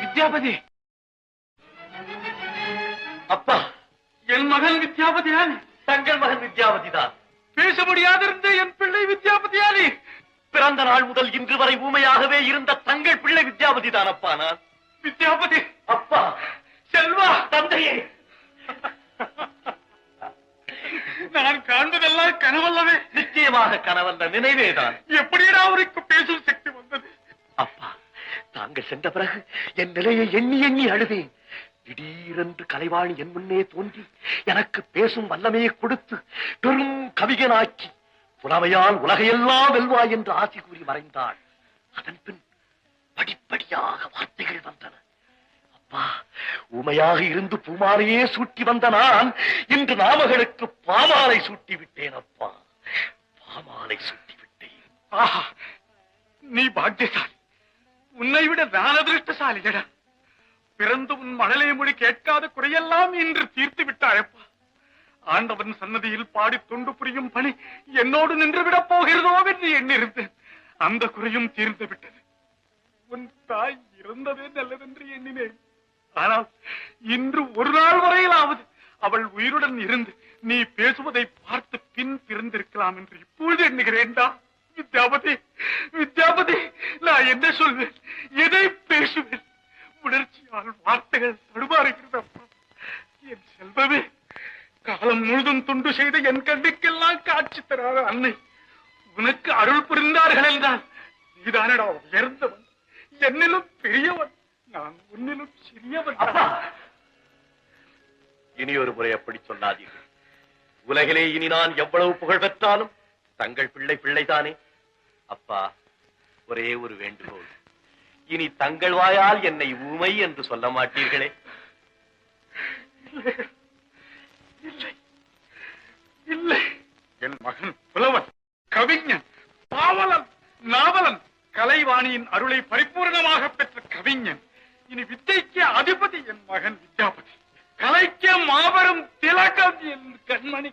வித்யாபதி. அப்பா என் மகன் வித்யாபதியானே தங்கள் மகன் வித்யாவதி தான் பேச முடியாதிருந்த என் பிள்ளை வித்யாபதியானே பிறந்த நாள் முதல் இன்று வரை ஊமையாகவே இருந்த தங்கள் பிள்ளை வித்யாவதி தான் அப்பா நான். வித்யாபதி. அப்பா. செல்வா. தந்தையே. நான் காண்பதெல்லாம் கனவல்லவே. நிச்சயமாக கணவன் நினைவேதான். எப்படியடா அவருக்கு பேசும் அங்கு சென்ற பிறகு என் நிலையை எண்ணி எண்ணி அழுதேன். திடீரென்று கலைவாணி என் முன்னே தோன்றி எனக்கு பேசும் வல்லமையை கொடுத்து பெரும் கவிஞனாக்கி புலமையால் உலகையெல்லாம் வெல்வாய் என்று ஆசி கூறி மறைந்தாள். அதன் பின் படிப்படியாக வார்த்தைகள் வந்தன. அப்பா உமையாக இருந்து பூமாலையே சூட்டி வந்த நான் இன்று நாமகளுக்கு பாமாலை சூட்டி விட்டேன் அப்பா. பாமாலை சூட்டி விட்டேன். ஆஹா நீ பாக்கியசாலி. உன்னை விட நான் அதிருஷ்டசாலியடா பிறந்து உன் மழலை மொழி கேட்காத குறையெல்லாம் இன்று தீர்த்து விட்டாயப்பா. ஆண்டவன் சன்னதியில் பாடி தொண்டு புரியும் பணி என்னோடு நின்று விட போகிறதோ என்று எண்ணிருந்தேன். அந்த குறையும் தீர்ந்து விட்டது. உன் தாய் இருந்ததே நல்லதென்று எண்ணினேன். ஆனால் இன்று ஒரு நாள் வரையிலாவது அவள் உயிருடன் இருந்து நீ பேசுவதை பார்த்து பின் பிறந்திருக்கலாம் என்று இப்பொழுது எண்ணுகிறேன்டா. வித்யாபதி நான் என்ன சொல்வேன்? எதை பேசுவேன்? உணர்ச்சியால் வார்த்தைகள் தடுமாறுகிறது அப்பா. என் செல்வமே காலம் முழுதும் துண்டு செய்த என் கண்ணுக்கெல்லாம் காட்சி தராத அன்னை. உனக்கு அருள் புரிந்தார்கள் என்றால் நீதானடா உயர்ந்தவன். என்னிலும் பெரியவன். நான் உன்னிலும் சிறியவன். இனி ஒரு முறை அப்படி சொன்னாதீர்கள். உலகிலே இனி நான் எவ்வளவு புகழ் பெற்றாலும் தங்கள் பிள்ளை பிள்ளைதானே. அப்பா ஒரே ஒரு வேண்டுகோள். இனி தங்கள் வாயால் என்னை ஊமை என்று சொல்ல மாட்டீர்களே. இல்லை. என் மகன் புலவன் கவிஞன் பாவலன் நாவலன் கலைவாணியின் அருளை பரிபூர்ணமாக பெற்ற கவிஞன் இனி வித்தைக்கு அதிபதி என் மகன் வித்யாபதி. கலைக்க மாபெரும் திலகம் என் கண்மணி.